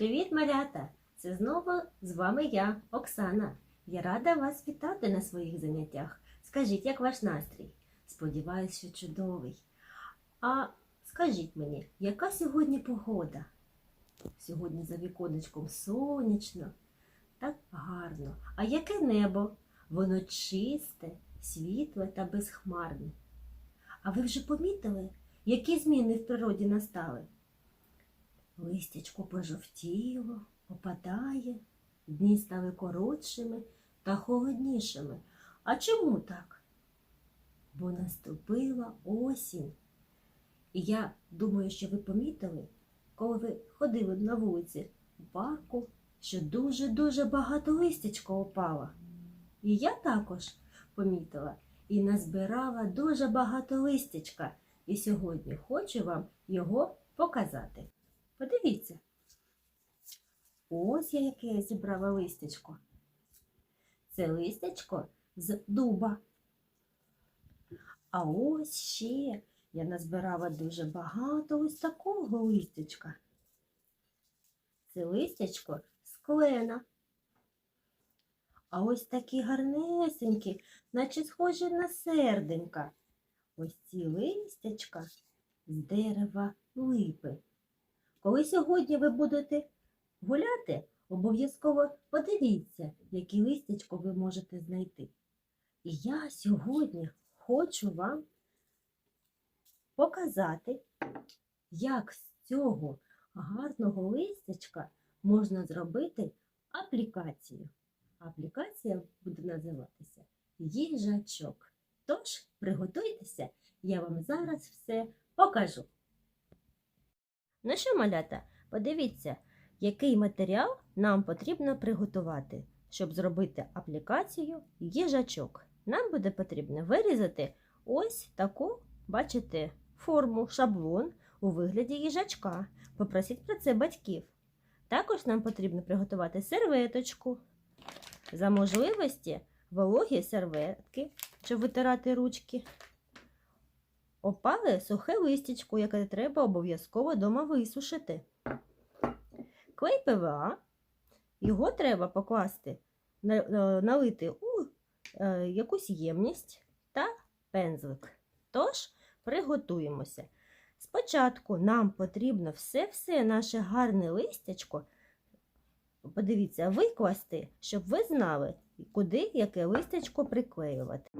Привіт, малята! Це знову з вами я, Оксана. Я рада вас вітати на своїх заняттях. Скажіть, як ваш настрій? Сподіваюсь, що чудовий. А скажіть мені, яка сьогодні погода? Сьогодні за віконечком сонячно, так гарно. А яке небо? Воно чисте, світле та безхмарне. А ви вже помітили, які зміни в природі настали? Листячко пожовтіло, опадає, дні стали коротшими та холоднішими. А чому так? Бо наступила осінь. І я думаю, що ви помітили, коли ви ходили на вулиці у парку, що дуже-дуже багато листячка опало. І я також помітила і назбирала дуже багато листячка. І сьогодні хочу вам його показати. Подивіться. Ось я яке я зібрала листячко. Це листячко з дуба. А ось ще я назбирала дуже багато ось такого листячка. Це листячко з клена. А ось такі гарнесенькі, наче схожі на серденька. Ось ці листячка з дерева липи. Коли сьогодні ви будете гуляти, обов'язково подивіться, які листячко ви можете знайти. І я сьогодні хочу вам показати, як з цього гарного листячка можна зробити аплікацію. Аплікація буде називатися їжачок. Тож приготуйтеся, я вам зараз все покажу. Ну що, малята, подивіться, який матеріал нам потрібно приготувати, щоб зробити аплікацію їжачок. Нам буде потрібно вирізати ось таку, бачите, форму, шаблон у вигляді їжачка. Попросіть про це батьків. Також нам потрібно приготувати серветочку. За можливості вологі серветки, щоб витирати ручки. Опале сухе листячко, яке треба обов'язково дома висушити. Клей ПВА, його треба покласти, е, налити у е, якусь ємність та пензлик. Тож, приготуємося. Спочатку нам потрібно все-все наше гарне листячко, подивіться, викласти, щоб ви знали, куди яке листячко приклеювати.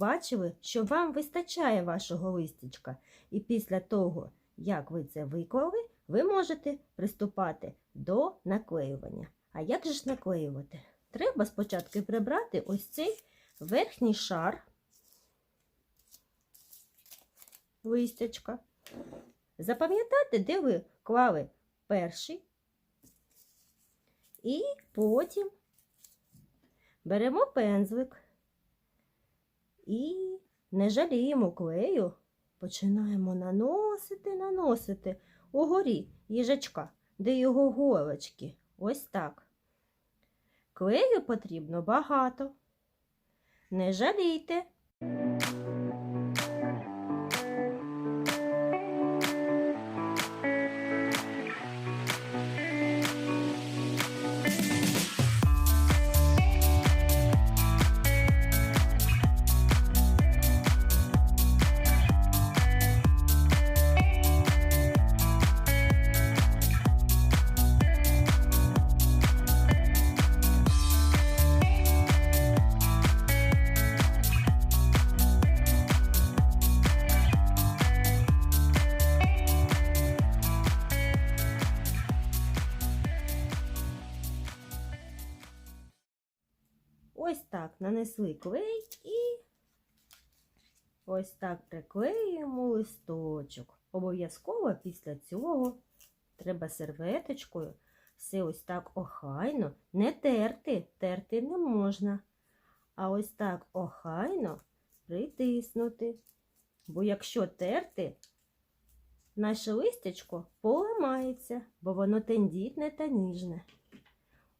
Бачили, що вам вистачає вашого листячка, і після того, як ви це виклали, ви можете приступати до наклеювання. А як же ж наклеювати? Треба спочатку прибрати ось цей верхній шар листячка. Запам'ятати, де ви клали перший. І потім беремо пензлик і не жаліємо клею, починаємо наносити, наносити угорі їжачка, де його голочки. Ось так. Клею потрібно багато. Не жалійте. Ось так нанесли клей і ось так приклеюємо листочок. Обов'язково після цього треба серветочкою все ось так охайно, не терти, терти не можна. А ось так охайно притиснути. Бо якщо терти, наше листячко поламається, бо воно тендітне та ніжне.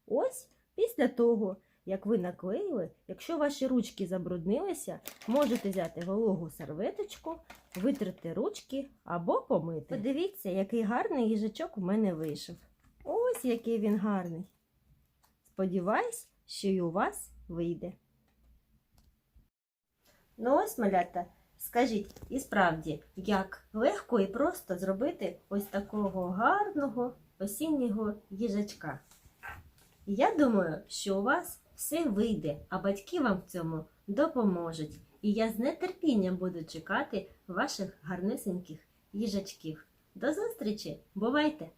Ось після того, як ви наклеїли, якщо ваші ручки забруднилися, можете взяти вологу серветочку, витерти ручки або помити. Подивіться, який гарний їжачок у мене вийшов. Ось який він гарний. Сподіваюсь, що і у вас вийде. Ну ось, малята, скажіть, і справді, як легко і просто зробити ось такого гарного осіннього їжачка. Я думаю, що у вас все вийде, а батьки вам в цьому допоможуть. І я з нетерпінням буду чекати ваших гарнисеньких їжачків. До зустрічі! Бувайте!